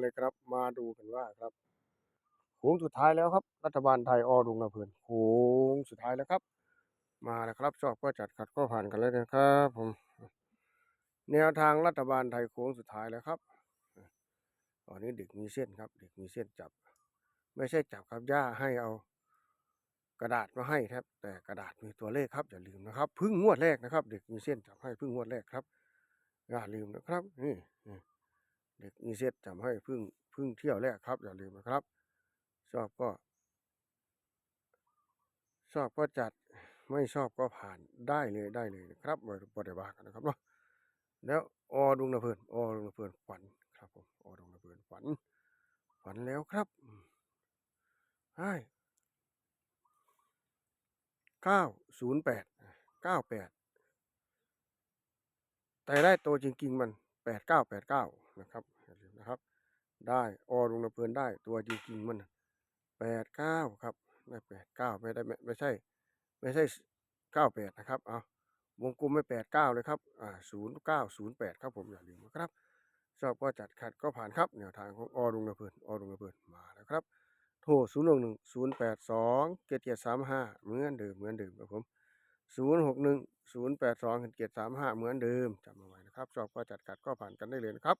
เลยครับ มาดูกันว่าครับโค้งสุดท้ายแล้วครับ รัฐบาลไทยออดุงละเพื่อนโค้งสุดท้ายแล้วครับ มาแล้วครับ ชอบก็จัดขัดก็ผ่านกันเลยนะครับผมแนวทางรัฐบาลไทยโค้งสุดท้ายแล้วครับตอนนี้เด็กมีเส้นครับ เด็กมีเส้นจับ ไม่ใช่จับครับย่าให้เอากระดาษมาให้ครับ แต่กระดาษมีตัวเลขครับอย่าลืมนะครับพึ่งงวดแรกนะครับ เด็กมีเส้นจับให้พึ่งงวดแรกครับอย่าลืมนะครับนี่นี่ เด็กมีเส้นจำให้พึ่งพึ่งเที่ยวแรกครับ อย่าลืมนะครับ ชอบก็ ชอบก็จัดไม่ชอบก็ผ่านได้เลยได้เลยนะครับบริบริวากันนะครับเนาะแล้วออดุงนะเพื่อนอดุงนะเพื่อนฝันครับผมออดุงนะเพื่อนฝันฝันแล้วครับใช่เก้าศูนย์แปดเก้าแปดแต่ได้ตัวจริงๆมันแปดเก้าแปดเก้า นะครับอย่าลืมนะครับ ได้อดุงนะเพื่อนได้ตัวจริงๆมันแปดเก้าครับไม่แปดเก้าไม่ได้ไม่ใช่ ไม่ใช่เก้าแปดนะครับเอาวงกลมไม่แปดเก้าเลยครับอ่าศูนย์เก้าศูนย์แปดครับผมอย่าลืมนะครับชอบก็จัดขัดก็ผ่านครับแนวทางของอรุงระเพลินอรุงระเพลินมาแล้วครับโทรศูนย์หนึ่งศูนย์แปดสองเจ็ดเจ็ดสามห้าเหมือนเดิมเหมือนเดิมครับผมศูนย์หกหนึ่งศูนย์แปดสองเจ็ดสามห้าเหมือนเดิมจำเอาไว้นะครับชอบก็จัดขัดก็ผ่านกันได้เลยนะครับ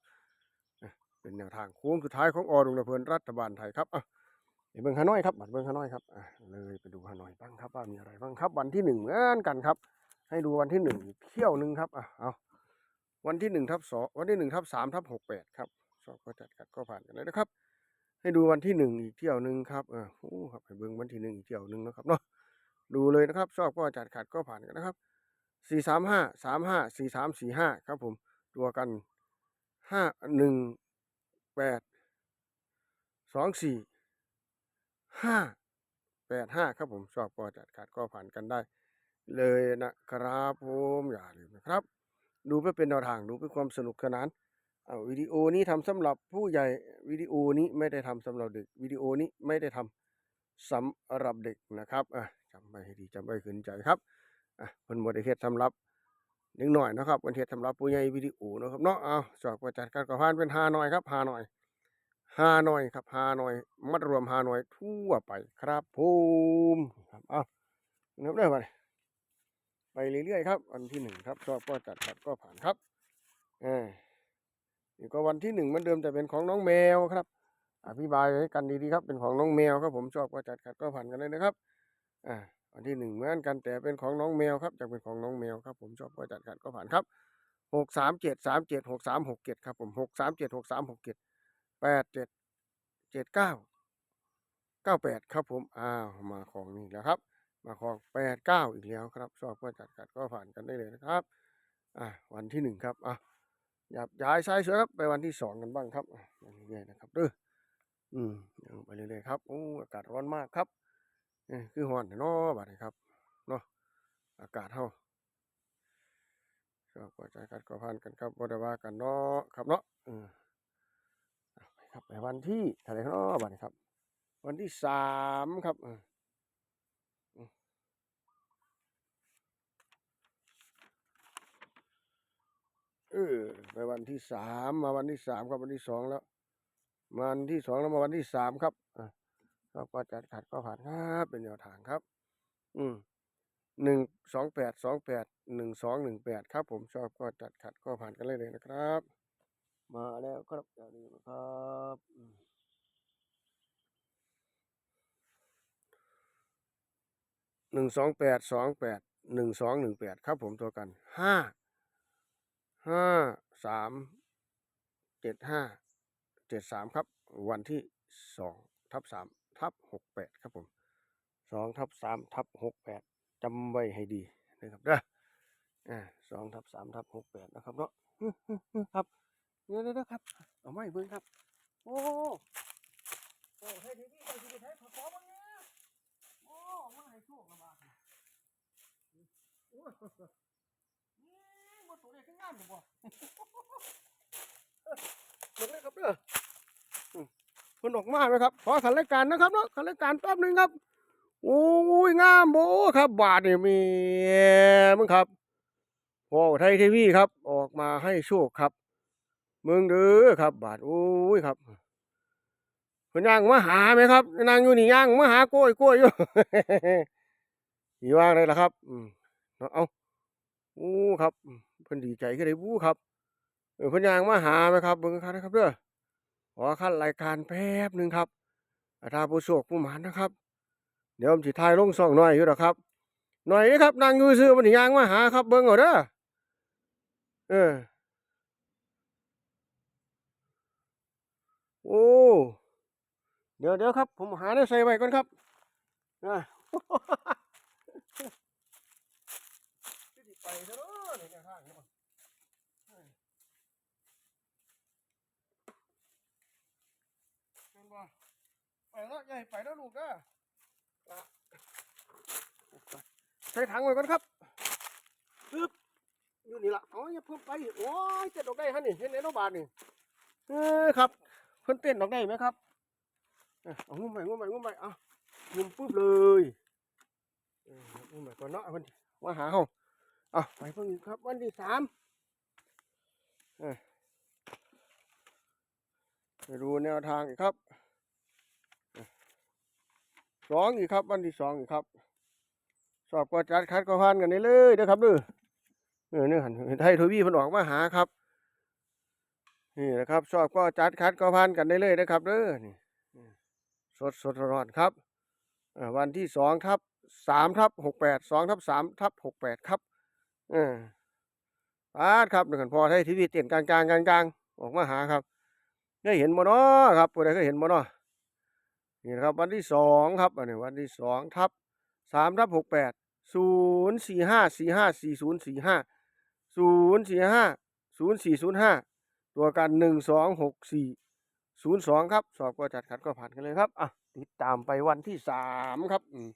เป็นแนวทางโค้งสุดท้ายของอรุงระเพินรัฐบาลไทยครับอะเบิ่งฮานอยครับบัตรเบิ่งฮานอยครับอะเลยไปดูฮานอยบ้างครับว่ามีอะไรบ้างครับ วันที่หนึ่งเหมือนกันครับ ให้ดูวันที่หนึ่งเที่ยวหนึ่งครับอะเอาวันที่หนึ่งทับสองวันที่หนึ่งทับสามทับหกแปดครับชอบก็จัดกัดก็ผ่านกันเลยนะครับ ให้ดูวันที่หนึ่งอีกเที่ยวหนึ่งครับอ่าโอ้ครับให้เบิ่งวันที่หนึ่งอีกเที่ยวหนึ่งนะครับเนาะดูเลยนะครับชอบก็จัดขัดก็ผ่านกันนะครับสี่สามห้าสามห้าสี่สามสี่ห้าครับผมตัวกันห้าหนึ่ง แปดสองสี่ห้าแปดห้าครับผมชอบก็จัดขัดก็ผ่านกันได้ เลยนะครับผมอย่าลืมนะครับ ดูเพื่อเป็นแนวทางดูเพื่อความสนุกสนานเอาวิดีโอนี้ทำสำหรับผู้ใหญ่วิดีโอนี้ไม่ได้ทำสำหรับเด็กวิดีโอนี้ไม่ได้ทำสำหรับเด็กนะครับอะจำไว้ให้ดีจำไว้ขึ้นใจครับอะเพิ่นบ่ได้เฮ็ดสำหรับ เด็กหน่อยนะครับเพิ่นเฮ็ดสำหรับผู้ใหญ่วิดีโอนะครับเนาะเอาชอบก็จัดการก็ผ่านเป็นหาหน่อยครับหาหน่อยฮาหน่อยครับฮาหน่อย มัดรวมฮาหน่อยทั่วไปครับผมครับเอานับได้ไปไปเรื่อยๆครับวันที่หนึ่งครับชอบก็จัดขัดก็ผ่านครับเออนี่ก็วันที่หนึ่งเหมือนเดิมแต่เป็นของน้องแมวครับอธิบายให้กันดีๆครับเป็นของน้องแมวครับผมชอบก็จัดขัดก็ผ่านกันเลยนะครับ อ่าวันที่หนึ่งเหมือนกันแต่เป็นของน้องแมวครับจะเป็นของน้องแมวครับ ผมชอบก็จัดขัดก็ผ่านครับหกสามเจ็ดสามเจ็ดหกสามหกเจ็ดครับผมหกสามเจ็ดหกสามหกเจ็ดแปดเจ็ดเจ็ดเก้าเก้าแปดครับผมอ้าวมาของนี่แล้วครับ มาของแปดเก้าอีกแล้วครับ ชอบก็จัดกัดก็ผ่านกันได้เลยนะครับอ่าวันที่หนึ่งครับอะหยับย้ายซ้ายเสือครับไปวันที่สองกันบ้างครับอะไปเรื่อยๆนะครับเด้ออืมไปเรื่อยๆครับโอ้อากาศร้อนมากครับ นี่คือฮอนเนาะบัดนี้ครับเนาะอากาศเฮาชอบก็จัดกัดก็ผ่านกันครับบ่ได้ว่ากันเนาะครับเนาะอืมครับไปวันที่เท่าไหร่เนาะบัดนี้ครับ วันที่สามครับเออไปวันที่สามมาวันที่สามครับวันที่สองแล้วมาวันที่สองแล้วมาวันที่สามครับอ่ะก็ก็จัดขัดก็ผ่านครับเป็นแนวทางครับ อืมหนึ่งสองแปดสองแปดหนึ่งสองหนึ่งแปดครับ ผมชอบก็จัดขัดก็ผ่านกันเลยเลยนะครับ มาแล้วครับอย่าลืมนะครับหนึ่งสองแปดสองแปดหนึ่งสองหนึ่งแปดครับ ผมตัวกันห้าห้าสามเจ็ดห้าเจ็ดสามครับ วันที่สองทับสาม ทับหกแปดครับผมสองทับสามทับหกแปดจำไว้ให้ดีนะครับเด้ออ่าสองทับสามทับหกแปดนะครับเนาะฮึฮึฮึครับเดี๋ยวเดี๋ยวครับ เอาไม้เบิ่งครับ โอ้โอ้ให้ทีนี้ไปทีนี้ให้ขอขอบ้าเนี่ยโอ้มาให้โชคละบาโอ้ยนี่บ่ตัวเลขงามอยู่บ่เบิ่งเลยครับเด้อ มเพิ่นออกมาไหมครับขอขันรายการนะครับเนาะขันรายการแป๊บนึงครับโอ้ยงามโบครับ บาทนี่มีมึงครับพอไทยทีวีครับ ออกมาให้โชคครับเมืองเด้อครับ บาทโอ้ยครับคนย่างมาหาไหมครับนางอยู่นี่ย่างมาหากล้วยกล้วยอยู่สีว่างเลยล่ะครับ อืมเอาโอ้ครับเพิ่นดีใจขึ้นเลยวู้ครับเออเพิ่นย่างมาหาไหมครับเบิ่งครับนะครับเด้อ ขอขั้นรายการแป๊บหนึ่งครับอาตาผู้โชคผู้หมานนะครับ เดี๋ยวผมสิถ่ายลงซองหน่อยอยู่ดอครับ หน่อยนี่ครับนางยูซื่อมันยางมาหาครับเบิ่งเอาเด้อเออโอ้เดี๋ยวเดี๋ยวครับ ผมหาเนื้อใส่ไว้ก่อนครับอ่าที่สิไปซะเนาะนี่ข้างๆเนาะเฮ้ย เห็นบ่ไปแล้วใหญ่ไปแล้วลูกเด้อละใส่ถังไว้ก่อนครับปึ๊บอยู่นี่ละอ๋ออย่าเพิ่มไปโอ้ยเจ็ดดอกได้ฮะนี่เห็นไหมน้องบาทนี่เออครับเพิ่นเต้นดอกได้ไหมครับเอ้ยเอางุ้มไปงุ้มไปงุ้มไปเอางุ้มปุ๊บเลยเอองุ้มไปก่อนเนาะเพิ่นมาหาเฮาเอาไปเพิ่งอีกครับวันที่สามเอ้ยไปดูแนวทางอีกครับเอ้ย สองอีกครับ วันที่สองอีกครับ สอบก็จัดคัดก็พันกันได้เลยเด้อครับเด้อเออเนี่ยหันไทยทวีพิ่นออกมาหาครับนี่นะครับชอบก็จัดคัดก็พันกันได้เลยนะครับเด้อนี่สดสดร้อนครับอวันที่สองทับสามทับหกแปดสองทับสามทับหกแปดครับเออปาดครับหนึ่งขันพอให้ทีวีเตียนกลางกลางกลางกลางออกมาหาครับได้เห็นบ่เนครับผู้ใดก็เห็นบ่เนา นี่นะครับวันที่สองครับอันนี้วันที่สองทับสามทับหกแปดศูนย์สี่ห้าสี่ห้าสี่ศูนย์สี่ห้าศูนย์สี่ห้าศูนย์สี่ศูนย์ห้าตัวกันหนึ่งสองหกสี่ศูนย์สองครับ สอบก็จัดขัดก็ผ่านกันเลยครับอะติดตามไปวันที่สามครับอืม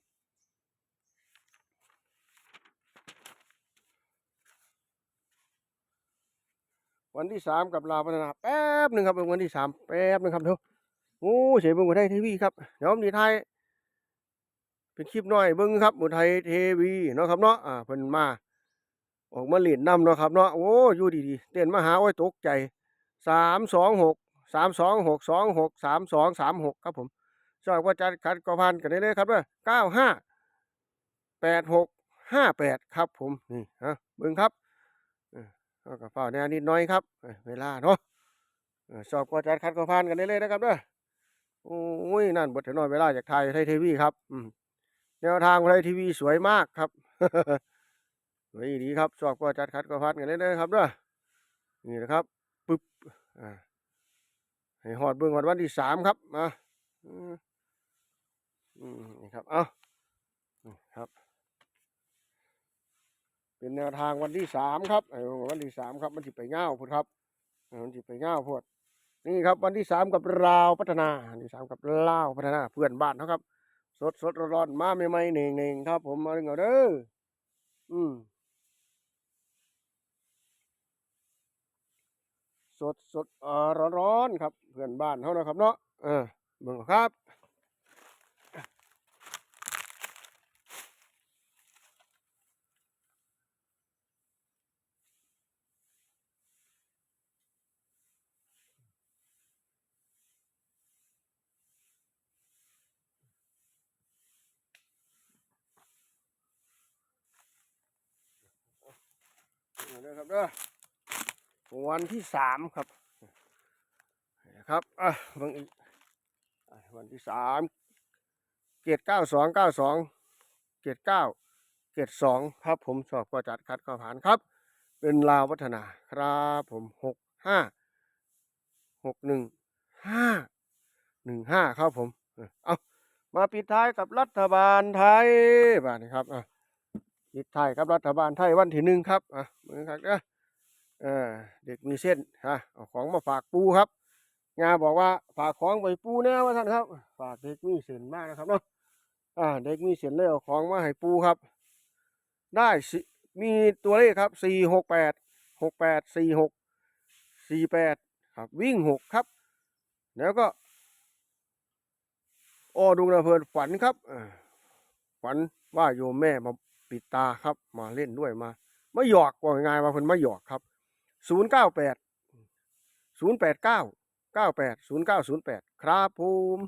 วันที่สามกับลาวพัฒนาแป๊บหนึ่งครับเบิ่งวันที่สามแป๊บหนึ่งครับเดี๋ยว โอ้เสียเบิ่งอุทัยทีวีครับเดี๋ยวผมดีไทยเป็นคลิปน้อยเบิ่งครับอุทัยทีวีเนาะครับเนาะอ่าเพิ่นมาออกมาเล่นนำเนาะครับเนาะโอ้อยู่ดีๆเต้นมาหาโอ้ยตกใจสามสองหกสามสองหกสองหกสามสองสามหกครับผมชอบว่าจัดคัดก็พันกันได้เลยครับเด้อเก้าห้าแปดหกห้าแปดครับผมนี่ฮะเบิ่งครับกระเป๋าแนวนิดหน้อยครับ เวลาเนาะเออชอบก็จัดคัดก็พันกันได้เลยนะครับเด้อ โอ้ยนั่นบทน้อยเวลาจากไทยไทยทีวีครับอืแนวทางไทยทีวีสวยมากครับสวยดีครับชอบก็จัดคัดก็พันกันเลยนะครับเด้อนี่นะครับปึ๊บอ่าให้หอดเบิ่งหอดวันที่สามครับมาอืมอืมนี่ครับเอาครับ เป็นแนวทางวันที่สามครับไอวันที่สามครับ มันจะไปเง่าพูดครับมันจะไปเง่าพูด นี่ครับวันที่สามกับลาวพัฒนาวันที่สามกับลาวพัฒนาเพื่อนบ้านนะครับ สดสดร้อนมาใหม่ๆหนึ่งๆครับ ผมมาเรื่องเอาเด้ออืมสดสดเอ่อร้อนครับ เพื่อนบ้านเขานะครับเนาะเออเบิ่งครับ นี่เด้อครับเด้อวันที่สามครับนะครับอะบิ่งอีกวันที่สามเจ็ดเก้าสองเก้าสองเจ็ดเก้าเจ็ดสองครับ ผมสอบก็จัดคัดก็ผ่านครับ เป็นลาววัฒนาครับผมหกห้าหกหนึ่งห้าหนึ่งห้าครับผม เออเอามาปิดท้ายกับรัฐบาลไทยบ้านนี้ครับอะ ปิดท้ายครับรัฐบาลไทยวันที่หนึ่งครับอะมือครับเด้อเออเด็กมีเส้นฮะเอาของมาฝากปูครับงาบอกว่าฝากของไปปูแน่ว่าท่านครับ ฝากเด็กมีเส้นมากนะครับเนาะอ่าเด็กมีเส้นเลยเอาของมาให้ปูครับ ได้สิมีตัวเลขครับสี่หกแปดหกแปดสี่หกสี่แปดครับวิ่งหกครับ แล้วก็อ้ดุงระเพินฝันครับฝันว่าโยมแม่มา ปิดตาครับ มาเล่นด้วยมามาหยอกว่าง่ายๆว่าเพิ่นมาหยอกครับศูนย์เก้าแปดศูนย์แปดเก้าเก้าแปดศูนย์เก้าศูนย์แปดครับผม